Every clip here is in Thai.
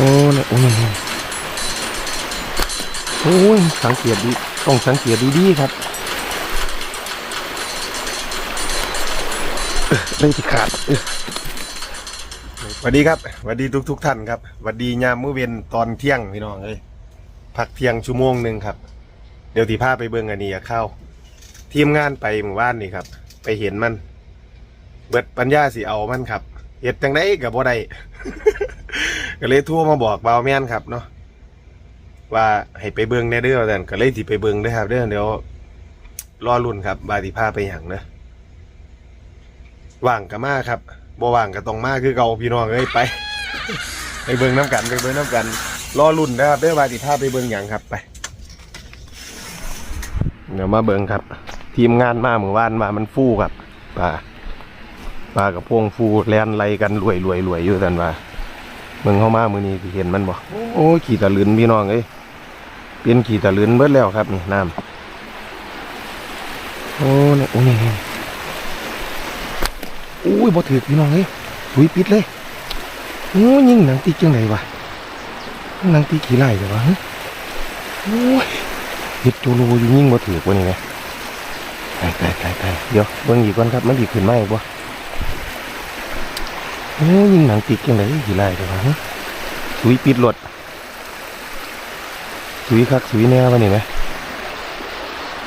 โอ้เนี่ยโอ้ยโอ้ยสังเกตดีต้องสังเกตดีๆครับเลยที่ขาดสวัสดีครับสวัสดีทุกทุกท่านครับสวัสดียามมื้อเย็นตอนเที่ยงพี่น้องเอ้ยพักเที่ยงชั่วโมงหนึ่งครับ เดี๋ยวที่พาไปเบิ่งอันนี้เข้า ทีมงานไปหมู่บ้านนี่ครับ ไปเห็นมัน เบิดปัญญาสิเอามันครับเฮ็ดจังได้กับบ่ได้ ก็เลยทั่วมาบอกบ่าวแม่นครับเนาะว่าให้ไปเบิ่งแน่เด้อแต่นก็เลยสิไปเบิ่งด้อครับเด้อเดี๋ยวรอรุ่นครับบาสิพาไปหยังเด้อว่างก็มาครับบ่ว่างก็ต้องมาคือเก่าพี่น้องเอ้ยไปไปเบิ่งน้ำกันไปเบิ่งน้ำกัน รอรุ่นนะครับเด้อบาสิพาไปเบิ่งหยังครับไปเดี๋ยวมาเบิ่งครับ ทีมงานมาเมื่อวานมามันฟู่ครับป่าป่ากับพวงฟูแลนไล่กันรวยรวยรวยอยู่กันว่า เมืองเข้ามามือนี้เห็นมันบ่โอ้ขี่ตะลืนพี่น้องเอ้ยเป็นขี่ตะลืนเบิดแล้วครับนี่น้ำโอ้เนี่ยโอ้ยนี่โอ้ยบ่ถือพี่น้องเอ้ยหุยปิดเลยโอ้ยยิงหนังตีจังไดวะหนังตีขี่ไล่เลยวะโอ้ยเฮ็ดจูรูยิ่งบ่ถือกว่านี่ไงไปไปไปไปเดี๋ยวเบิ่งอีกก่อนครับมันดีขึ้นไหมบ่ โอ้ยยิงหนังติดจังไดกี่ลายเดี๋ยวฮะสุยปิดรถสุยคักสุยแน่วะนี่ไหม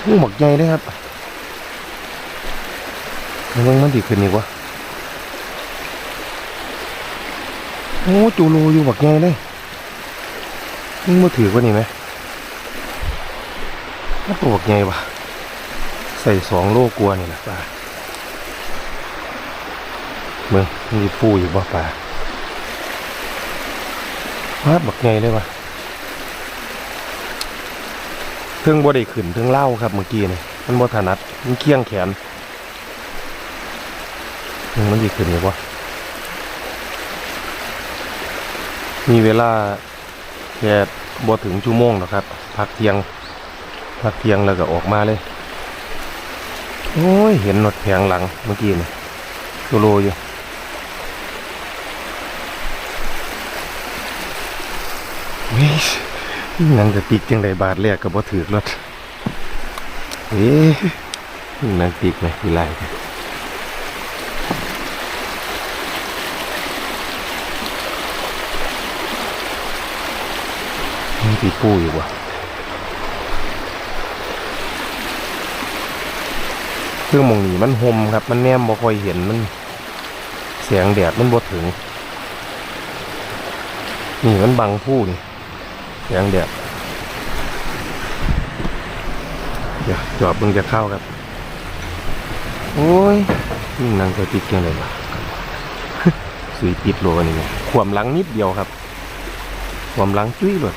โอ้หมกใหญ่เลยครับเบิ่งมันดีขึ้นอีกวะโอ้จูรูอยู่หมกใหญ่เลยยิงบ่ถือกว่านี่ไหมมันตัวไงวะใส่สองโลกลัวนี่นะปลา เมืองมีฟูอยู่บ่ปลาพาบักไงเลยวะเทิงบ่ได้ขึ้นเทิงเล่าครับเมื่อกี้นี่มันบ่ถนัดมันเคี่ยงแขนมันดีขึ้นอยู่บ่มีเวลาแค่บ่ถึงชั่วโมงหรอกครับ พักเที่ยง พักเที่ยงแล้วก็ออกมาเลย โอ้ย เห็นรถแผงหลังเมื่อกี้นี่ตัวโลอยู่เฮ้ยห นังจะติกจังไดบาทแรกก็บ่ถือรถเอ๊ะนังติกไหมมีลายไหมมีปีปูอยู่วะเครื่องมองนี่มันหมครับ มันแนมบ่ค่อยเห็นมันเสียงแดดมันบ่ถึง นี่มันบังผู้นี่ ยงแดดเดี๋ยวจอบมึงจะเข้าครับ โอ้ยนี่นางจะติดยังไงวะสุยปิดโลนี่ไงขวมหลังนิดเดียวครับขวมหลังจุ้ยเลย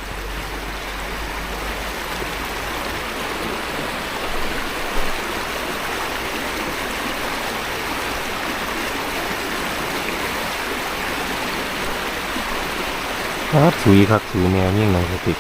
ครับสุยครับสุยแนวยิ่งหนังสติก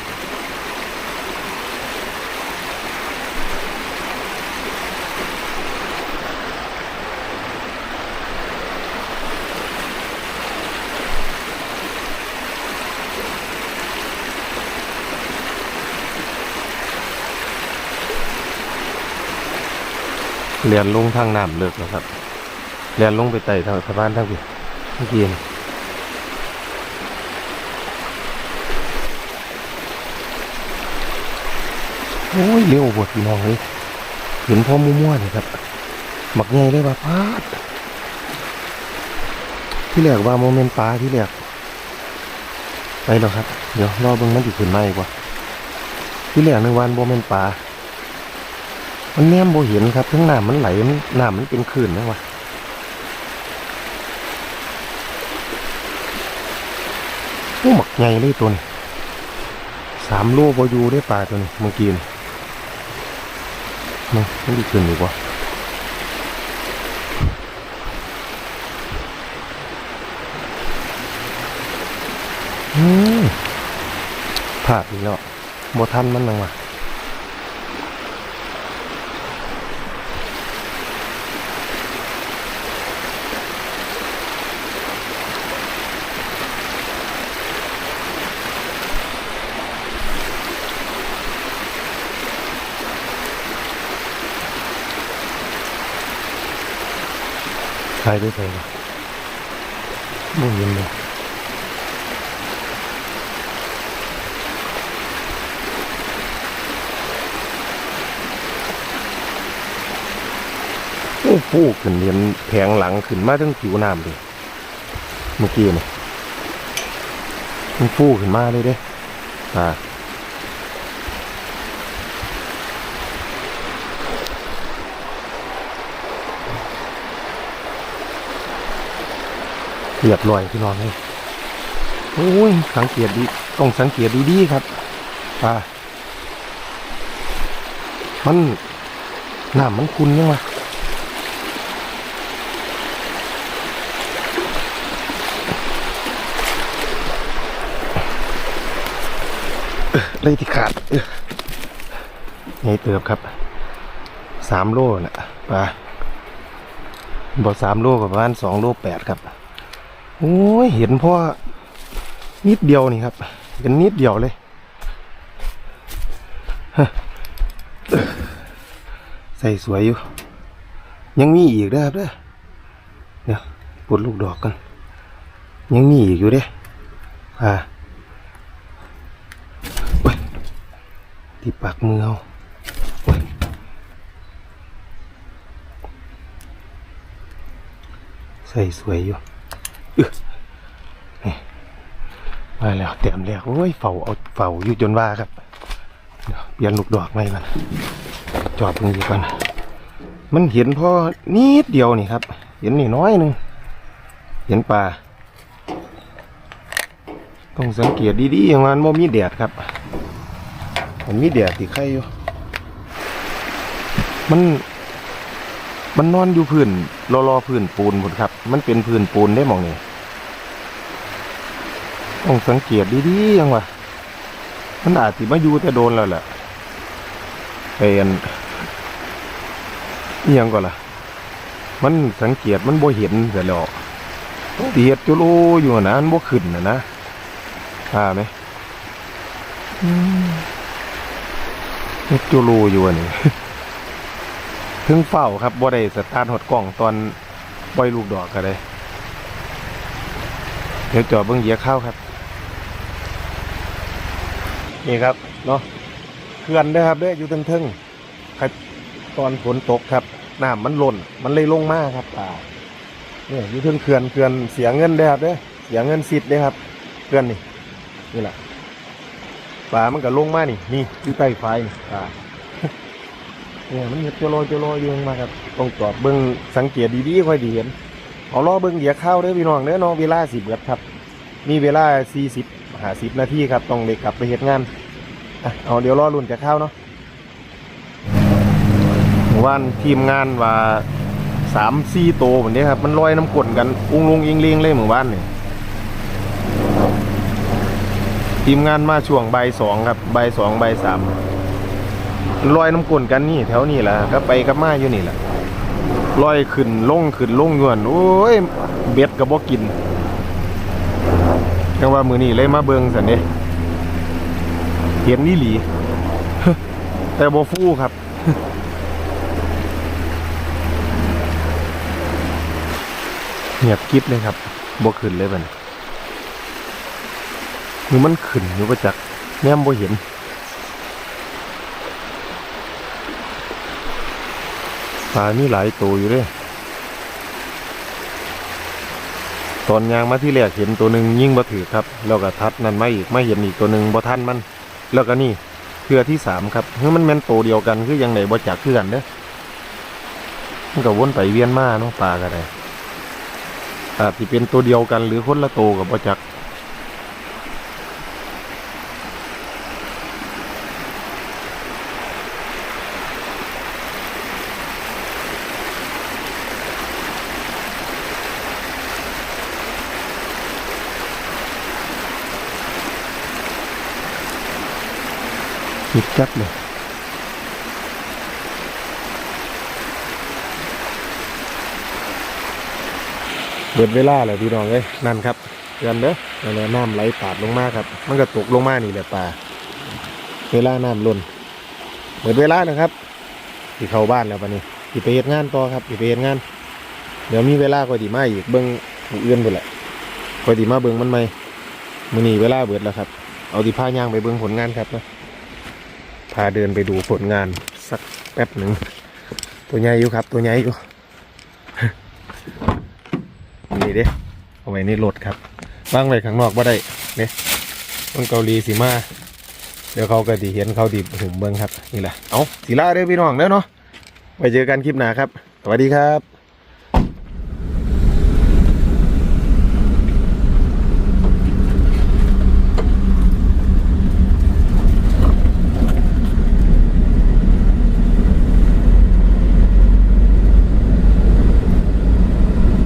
เรียนลงทางน้ำเลิกแล้วครับเรียนลงไปไต่ทางสะพานทางเมื่อกี้ โอ้ยเร็วบดพี่น้องเลยเห็นพ่อมั่วๆเลยครับหมักไงเลยว่าพาดที่แรกว่าโมเมนต์ปลาที่แรกไปแล้วครับ เดี๋ยวรอเบิ่งมันจะขึ้นมาอีกว่าที่แรกในวันโมเมนต์ปลามันแนมโบเห็นครับทั้งน้ำมันไหลน้ำมันเป็นคลื่นนะวะโอ้หมักไงเลยตัวนี้สามโลบยูได้ปลาตัวนี้เมื่อกี้นี่ มันมันดีขึ้นดีกว่าอืมพลาดอีกแล้วบทันมันนังว่ะ ใครได้ใส่ปะไม่เห็นเลยโอ้ฟูขึ้นเรียนแผงหลังขึ้นมาทั้งผิวน้ำเลยเมื่อกี้เนี่มันฟูขึ้นมาเลยเด้อ่า เรียบร้อยพี่น้องเลยโอ้ยสังเกตดีต้องสังเกตดีๆครับอ่ามันน้ำมันคุณยังวะเลยที่ขาดเอ้อนี่เติบครับสามโลน่ะปลาบอสามโลกับประมาณสองโลแปดครับ โอ้ยเห็นพ่อนิดเดียวนี่ครับเป็นนิดเดียวเลยใส่สวยอยู่ ยังมีอีกเด้ครับเด้อเดี๋ยวปลดลูกดอกกัน ยังมีอีกอยู่เด้อ่าที่ปากมือเอาใส่สวยอยู่ มาแล้วเต็มแล้วโอ้ยเฝ้าเอาเฝ้าอยู่จนว่าครับเปลี่ยนลูกดอกไม่มันจอดตรงนี้ก่อนมันเห็นพอนิดเดียวนี่ครับ เห็นนี่น้อยหนึ่งเห็นปลาต้องสังเกตดีๆอย่างนั้นว่ามีแดดครับมันมีแดดติดไข่อยู่มัน มันนอนอยู่พื้นรอรอพื้นปูนหมดครับ มันเป็นพื้นปูนได้หมองนี่ต้องสังเกตดีๆยังวะมันอาจสิมาอยู่แต่โดนแล้วแหละเป็นอิหยังก่อนล่ะ มันสังเกตมันบ่เห็นเสียแล้วเดียดจุโลอยู่นะมันบ่ขึ้นนะนะอ่าไหมอืมเฮ็ดจูรูอยู่อัน นี้ถึงเฝ้าครับบ่ได้สตาร์ทหดกล่องตอนปล่อยลูกดอกก็ได้เดี๋ยวจอดเบิ่งเหยียข้าวครับ นี่ครับเนาะเขื่อนด้อครับเด้ออยู่เทิงๆครับตอนฝนตกครับน้ำมันหล่นมันเลยลงมากครับป่าเนี่ยอยู่เทิงเขื่อนเขื่อนเสียเงินเด้ครับเด้อเสียเงินสิทธิ์เด้ครับเขื่อนนี่นี่แหละปลามันก็ลงมานี่นี่อยู่ใต้ไฟนี่า เนี่ยมันเห็ดจโลโจโลอยู่ข้างมาครับต้องจอดเบิ้งสังเกตดีๆค่อยดีเห็นเอาล้อเบิ้งเหยียข้าวเด้อพี่น้องเด้อน้องเวลาสิบเบิดครับ มีเวลาสี่สิบหาสิบนาทีครับต้องเด็กกลับไปเฮ็ดงานอะเอาเดี๋ยวรอรุ่นจะข้าวเนาะว่านทีมงานว่าสามสี่โตเหมือนนี้ครับมันลอยน้ำกลนกันอุ้งลุงอิงเลียงเลยเหมือนว่านเนี่ยทีมงานมาช่วงใบสองครับใบสองใบสาม ลอยน้ำกลนกันนี่แถวนี้แหละก็ไปกับมาอยู่นี่แหละลอยขึ้นลงขึ้นลงเงอนโอ้ยเบ็ดกับบ่กินจังว่ามือนี่เลยมาเบิงสันเด้เห็นนี่หลี แต่บ่ฟู่ครับเงียบกิ๊บเลยครับบ่ขึ้นเลยบัดนคือมันขึ้นอยู่ประจักษ์แนมบ่เห็น ปลามีหลายตัวอยู่เด้วยตอนยางมาที่แรกเห็นตัวหนึ่งยิ่งบ่ถือครับ แล้วก็ทัดนั่นมาอีกไม่เห็นอีกตัวหนึ่งบ่ทันมัน แล้วก็นี่เพื่อที่สามครับคือมันแม่นตัวเดียวกันคือยังไหนบ่จักคือกันเด้อมันก็วนไปเวียนมาเนาะปลาก็ได้อาจจะเป็นตัวเดียวกันหรือคนละตัวกับบ่จัก คิดจัดเลยเบิดเวลาแหละพี่น้องเอ้ยนั่นครับเตือนเด้อนั่นแหละน้ำไหลปาดลงมาครับ มันก็ตกลงมานี่แหละปลาเวลาน้ำล้นเบิดเวลานะครับที่เข้าบ้านแล้วปะนี้ที่ไปเหตุงานต่อครับที่ไปเหตุงาน เดี๋ยวมีเวลาก็ดีมาอีกเบิ้งผู้อื่นไปแหละก็ดีมาเบิ้งมันไหมมือนีเวลาเบิดแล้วครับ เอาที่พายางไปเบิ้งผลงานครับนะ พาเดินไปดูผลงานสักแป๊บหนึ่ง ตัวใหญ่อยู่ครับ ตัวใหญ่อยู่ นี่เด้เอาไว้ในรถครับวางไว้ข้างนอกบ่ได้เนี่ยคนเกาหลีสีมา เดี๋ยวเขาก็ดีเห็นเขาดีหุ่มเบิ้งครับ นี่แหละ เอาสีลาเด้อพี่น้องเด้อเนาะไว้เจอกันคลิปหน้าครับ สวัสดีครับ